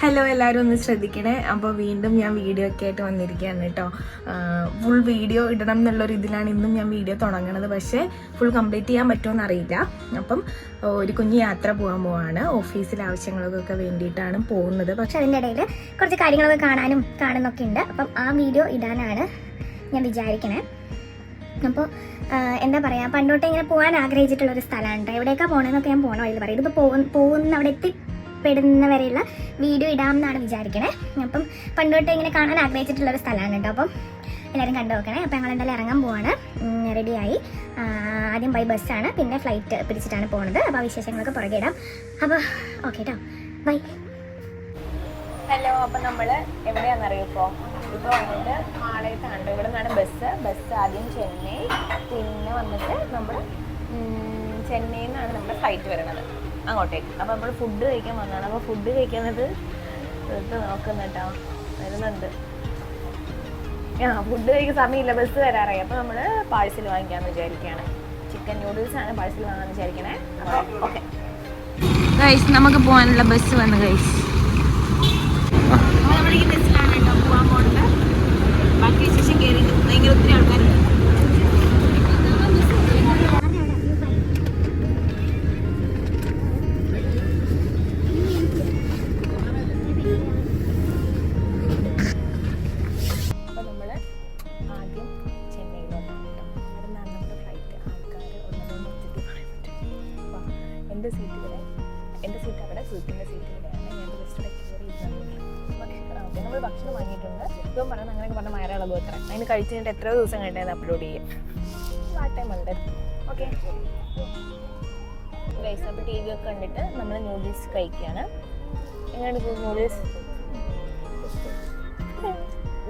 Hello എല്ലാവരും ഒന്ന് ശ്രദ്ധിക്കണേ. അപ്പോൾ വീണ്ടും ഞാൻ വീഡിയോ ഒക്കെ ആയിട്ട് വന്നിരിക്കുകയാണ് കേട്ടോ. ഫുൾ വീഡിയോ ഇടണം എന്നുള്ളൊരു ഇതിലാണ് ഇന്നും ഞാൻ വീഡിയോ തുടങ്ങണത്. പക്ഷേ ഫുൾ കംപ്ലീറ്റ് ചെയ്യാൻ പറ്റുമെന്ന് അറിയില്ല. അപ്പം ഒരു കുഞ്ഞ് യാത്ര പോകാൻ പോവാണ്. ഓഫീസിലെ ആവശ്യങ്ങൾക്കൊക്കെ വേണ്ടിയിട്ടാണ് പോകുന്നത്. പക്ഷേ അതിന്റെ ഇടയിൽ കുറച്ച് കാര്യങ്ങളൊക്കെ കാണാനും കാണുന്നൊക്കെ ഉണ്ട്. അപ്പം ആ വീഡിയോ ഇടാനാണ് ഞാൻ വിചാരിക്കണേ. അപ്പോൾ എന്താ പറയുക പണ്ടോട്ട് ഇങ്ങനെ പോകാൻ ആഗ്രഹിച്ചിട്ടുള്ള ഒരു സ്ഥലമാണ് എവിടെയൊക്കെ പോകണമെന്നൊക്കെ ഞാൻ പോകണ വഴി പറയും. ഇതിപ്പോൾ പോകുന്ന അവിടെ എത്തിപ്പെടുന്ന വരെയുള്ള വീഡിയോ ഇടാം എന്നാണ് വിചാരിക്കണേ. അപ്പം പണ്ടോട്ടേ ഇങ്ങനെ കാണാൻ ആഗ്രഹിച്ചിട്ടുള്ള ഒരു സ്ഥലമാണ് കേട്ടോ. അപ്പം എല്ലാവരും കണ്ടു നോക്കണേ. അപ്പം ഞങ്ങൾ എന്തായാലും ഇറങ്ങാൻ പോവാണ്. റെഡിയായി ആദ്യം ബൈ ബസ്സാണ് പിന്നെ ഫ്ലൈറ്റ് പിടിച്ചിട്ടാണ് പോകുന്നത് അപ്പോൾ ആ വിശേഷങ്ങളൊക്കെ പുറകെ ഇടാം. അപ്പോൾ ഓക്കെ കേട്ടോ ബൈ ഹലോ അപ്പം നമ്മൾ എവിടെയാണെന്നറിയോ ഇപ്പോൾ ഇപ്പോൾ വന്നിട്ട് മാളയത്താണ് ഇവിടെ നിന്നാണ് ബസ് ബസ് ആദ്യം ചെന്നൈ പിന്നെ വന്നിട്ട് നമ്മൾ ചെന്നൈയിൽ നിന്നാണ് നമ്മുടെ ഫ്ലൈറ്റ് വരുന്നത് അങ്ങോട്ടേക്ക്. അപ്പോൾ നമ്മൾ ഫുഡ് കഴിക്കാൻ വന്നതാണ്. അപ്പോൾ ഫുഡ് കഴിക്കുന്നത് എടുത്ത് നോക്കുന്ന കേട്ടോ. വരുന്നുണ്ട്. ആ ഫുഡ് കഴിക്കാൻ സമയമില്ല. ബസ് വരാറായി. അപ്പോൾ നമ്മൾ പാഴ്സൽ വാങ്ങിക്കാമെന്ന് വിചാരിക്കുകയാണ് ചിക്കൻ നൂഡിൽസ് ആണ് പാഴ്സൽ വാങ്ങാമെന്ന് വിചാരിക്കണേ. അപ്പോൾ ഓക്കെ നമുക്ക് പോകാനുള്ള ബസ് വന്നു ഗൈസ് എന്റെ സീറ്റ് വരെ. എന്റെ സീറ്റ് അവിടെ സുഹൃത്തിന്റെ സീറ്റ് ഇവിടെയാണ് ഞാൻ ജസ്റ്റ് ഓക്കെ നമ്മൾ ഭക്ഷണം വാങ്ങിയിട്ടുണ്ട്. ഇപ്പം പറഞ്ഞാൽ അങ്ങനെയൊക്കെ പറഞ്ഞ മയറ ഇളകും എത്ര അതിന് കഴിച്ചിട്ട് എത്ര ദിവസം കഴിഞ്ഞാൽ അപ്ലോഡ് ചെയ്യും. വാട്ടേ ഉണ്ട്. ഓക്കെ അപ്പോൾ ടി വി ഒക്കെ കണ്ടിട്ട് നമ്മൾ നൂഡിൽസ് കഴിക്കുകയാണ്. എങ്ങനെയാണ് നൂഡിൽസ്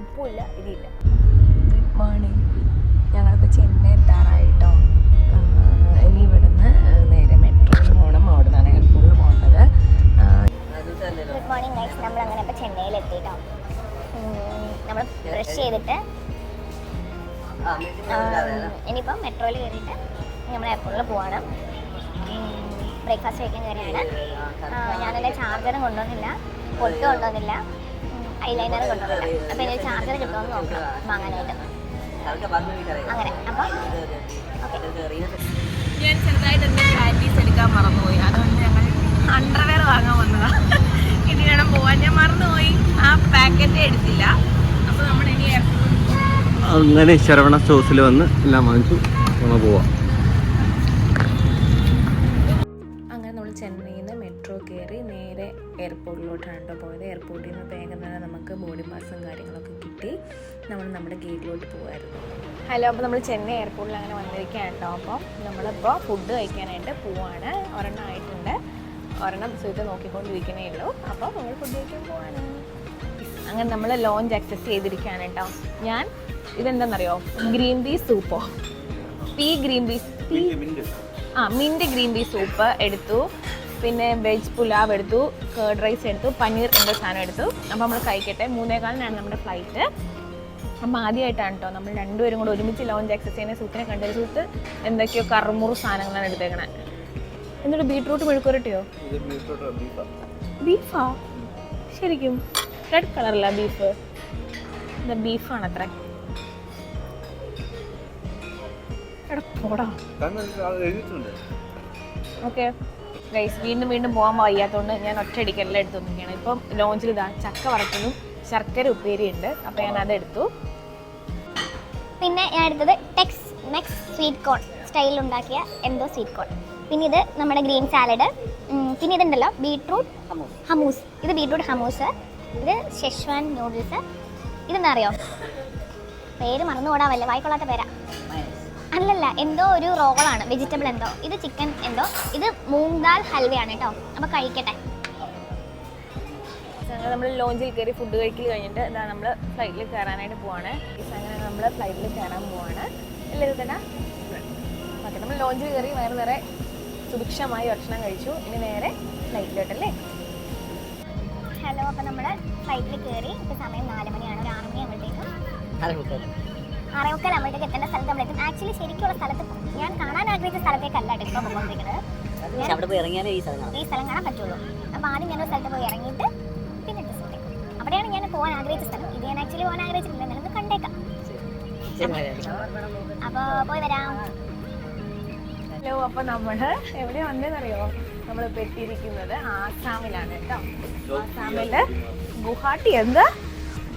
ഉപ്പുമില്ല ഇതില്ല ഗുഡ് മോർണിംഗ് ഞങ്ങളിപ്പോൾ ചെന്നൈ എത്താറായിട്ടോ ഇനിയിപ്പം മെട്രോയിൽ കയറിയിട്ട് നമ്മൾ എയർപോർട്ടിൽ പോവാണ്. ബ്രേക്ക്ഫാസ്റ്റ് കഴിക്കാൻ കയറിയാണ്. ഞാനെന്റെ ചാർജറും കൊണ്ടുവന്നില്ല. പൊട്ട് കൊണ്ടുവന്നില്ല. ഐലൈനറും കൊണ്ടുവന്നില്ല. അപ്പോൾ എനിക്ക് ചാർജർ കിട്ടുമെന്ന് നോക്കണം വാങ്ങാനായിട്ട്. അങ്ങനെ. അപ്പം ഞാൻ ചെറുതായിട്ട് എന്റെ പാന്റീസ് എടുക്കാൻ മറന്നുപോയി. അതുകൊണ്ട് ഞങ്ങൾ അണ്ടർവെയർ വാങ്ങാൻ വന്നതാണ് ഇനി വേണം പോവാൻ. ഞാൻ മറന്നുപോയി. ആ പാക്കറ്റ് എടുത്തില്ല അപ്പോൾ നമ്മൾ ഇനി എയർപോർട്ടിൽ അങ്ങനെ ശരവണ സ്റ്റോഴ്സിൽ വന്ന് എല്ലാം വാങ്ങിച്ചു. നമ്മൾ പോവാം എയർപോർട്ടിലോട്ടാണ് കേട്ടോ പോയത്. എയർപോർട്ടിൽ നിന്ന് വേഗം തന്നെ നമുക്ക് ബോർഡിംഗ് പാസും കാര്യങ്ങളൊക്കെ കിട്ടി. നമ്മൾ നമ്മുടെ ഗേറ്റിലോട്ട് പോകുമായിരുന്നു ഹലോ അപ്പോൾ നമ്മൾ ചെന്നൈ എയർപോർട്ടിൽ അങ്ങനെ വന്നിരിക്കുകയാണ് കേട്ടോ അപ്പോൾ നമ്മളിപ്പോൾ ഫുഡ് കഴിക്കാനായിട്ട് പോവാണ്. ഒരെണ്ണം ആയിട്ടുണ്ട്. ഒരെണ്ണം സുഖത്ത് നോക്കിക്കൊണ്ടിരിക്കുന്നേ ഉള്ളൂ. അപ്പോൾ നമ്മൾ ഫുഡ് കഴിക്കാൻ പോവാണ്. അങ്ങനെ നമ്മൾ ലോഞ്ച് അക്സസ് ചെയ്തിരിക്കുകയാണ് കേട്ടോ. ഞാൻ ഇതെന്താണെന്നറിയോ ഗ്രീൻ പീ സൂപ്പോ? പീ ഗ്രീൻ പീസ് പീ ആ മിന്റ് ഗ്രീൻ പീ സൂപ്പ് എടുത്തു. പിന്നെ വെജ് പുലാവ് എടുത്തു കേർഡ് റൈസ് എടുത്തു പനീർ എന്ന സാധനം എടുത്തു. അപ്പോൾ നമ്മൾ കഴിക്കട്ടെ. മൂന്നേകാലിനാണ് നമ്മുടെ ഫ്ലൈറ്റ്. അപ്പം ആദ്യമായിട്ടാണ് കേട്ടോ നമ്മൾ രണ്ടുപേരും കൂടെ ഒരുമിച്ച് ലോഞ്ച് ആക്സസ് ചെയ്യുന്ന സൂത്തിനെ കണ്ടത്. സൂത്ത് എന്തൊക്കെയോ കറുമുറു സാധനങ്ങളാണ് എടുത്തേക്കണേ. എന്നിട്ട് ബീട്രൂട്ട് മെഴുക്കുരട്ടിയോ ബീഫാ. ശരിക്കും. റെഡ് കളറല്ല ബീഫ്. എന്താ ബീഫാണ് അത്ര ഓക്കെ. ഗൈസ് വീണ്ടും വീണ്ടും പോകാൻ വയ്യാത്തതുകൊണ്ട് ഞാൻ ഒറ്റയടിക്കെല്ലാം എടുത്തു നോക്കിയാണ് ഇപ്പം ലോഞ്ചിൽ ഇതാ ചക്ക വറക്കുന്നതും ശർക്കര ഉപ്പേരി ഉണ്ട് അപ്പം ഞാൻ അതെടുത്തു പിന്നെ ഞാൻ എടുത്തത് ടെക്സ് മെക്സ് സ്വീറ്റ് കോൺ സ്റ്റൈലിൽ ഉണ്ടാക്കിയ എന്തോ സ്വീറ്റ് കോൺ പിന്നെ ഇത് നമ്മുടെ ഗ്രീൻ സാലഡ് പിന്നെ ഇതുണ്ടല്ലോ ബീട്രൂട്ട് ഹമൂസ് ഇത് ബീട്രൂട്ട് ഹമൂസ് ഇത് ഷെഷ്വാൻ നൂഡിൽസ് ഇതെന്നറിയോ അറിയോ? പേര് മറന്നു കൂടാവല്ലേ വായിക്കൊള്ളാത്ത പേരാ. എന്തോ ഒരു റോളാണ്. വെജിറ്റബിൾ എന്തോ. ഇത് ചിക്കൻ എന്തോ. ഇത് മൂങ് ദാൽ ഹൽവയാണ് കേട്ടോ. അപ്പോൾ കഴിക്കട്ടെ. അങ്ങനെ നമ്മൾ ലോഞ്ചിൽ കയറി ഫുഡ് കഴിക്കൽ കഴിഞ്ഞിട്ട് ഇതാ നമ്മൾ ഫ്ലൈറ്റിൽ കയറാനായിട്ട് പോവാണ്. അങ്ങനെ നമ്മൾ ഫ്ലൈറ്റിൽ കയറാൻ പോവാണ്. എല്ലാവരും തന്നെ ഓക്കെ നമ്മൾ ലോഞ്ചിൽ കയറി വേറെ നിറയെ സുഭിക്ഷമായി ഭക്ഷണം കഴിച്ചു. ഇനി നേരെ ഫ്ലൈറ്റിലോട്ടല്ലേ ഹലോ അപ്പോൾ നമ്മൾ ഫ്ലൈറ്റിൽ കയറി ഇപ്പോൾ സമയം നാല് മണിയാണ്. ഒരു ആറ് മണി ആകുമ്പോഴത്തേക്കും ആറേമുക്കാൽ നമ്മളിലേക്ക് എത്തേണ്ട സ്ഥലത്ത് നമ്മളെത്തും ആക്ച്വലി ശരിക്കുള്ള സ്ഥലത്ത് ഞാൻ കാണാൻ ആഗ്രഹിച്ച സ്ഥലത്തേക്കല്ല ഇപ്പോൾ പോകുന്നത് അവിടെ പോയി ഇറങ്ങിയാലേ ഈ സ്ഥലം ഈ സ്ഥലം കാണാൻ പറ്റുള്ളൂ. അപ്പോൾ ആദ്യം ഞാൻ ഒരു സ്ഥലത്ത് പോയി ഇറങ്ങിയിട്ട് പിന്നെ അവിടെയാണ് ഞാൻ പോകാൻ ആഗ്രഹിച്ച സ്ഥലം. ഇത് ഞാൻ ആക്ച്വലി പോകാൻ ആഗ്രഹിച്ചിട്ടില്ല നിനക്ക് കണ്ടേക്കാം. അപ്പോൾ പോയി വരാം. ഹലോ അപ്പൊ നമ്മൾ എവിടെ വന്നതെന്നറിയോ നമ്മൾ എത്തിയിരിക്കുന്നത് ആസാമിലാണ് കേട്ടോ. ആസാമിൽ ഗുഹാട്ടി എന്താ?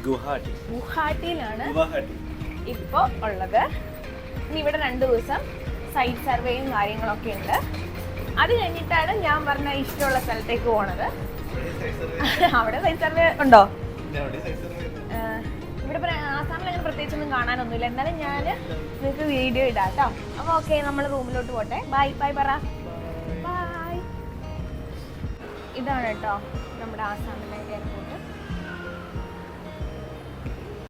ഗുഹാട്ടി ഗുഹാട്ടിയിലാണ് ഗുവാഹട്ടി. ഇപ്പോൾ ഉള്ളത്. ഇനി ഇവിടെ രണ്ട് ദിവസം സൈറ്റ് സർവേയും കാര്യങ്ങളൊക്കെ ഉണ്ട്. അത് കഴിഞ്ഞിട്ടാണ് ഞാൻ പറഞ്ഞ ഇഷ്ടമുള്ള സ്ഥലത്തേക്ക് പോണത്. അവിടെ സൈറ്റ് സർവേ ഉണ്ടോ? ഇവിടെ ആസാമിൽ അങ്ങനെ പ്രത്യേകിച്ചൊന്നും കാണാനൊന്നുമില്ല. എന്നാലും ഞാൻ നിങ്ങൾക്ക് വീഡിയോ ഇടാം കേട്ടോ അപ്പോൾ ഓക്കെ നമ്മൾ റൂമിലോട്ട് പോട്ടെ. ബൈ ബൈ പറ. ബൈ ഇതാണ് കേട്ടോ നമ്മുടെ ആസാമിലെ എയർപോർട്ട്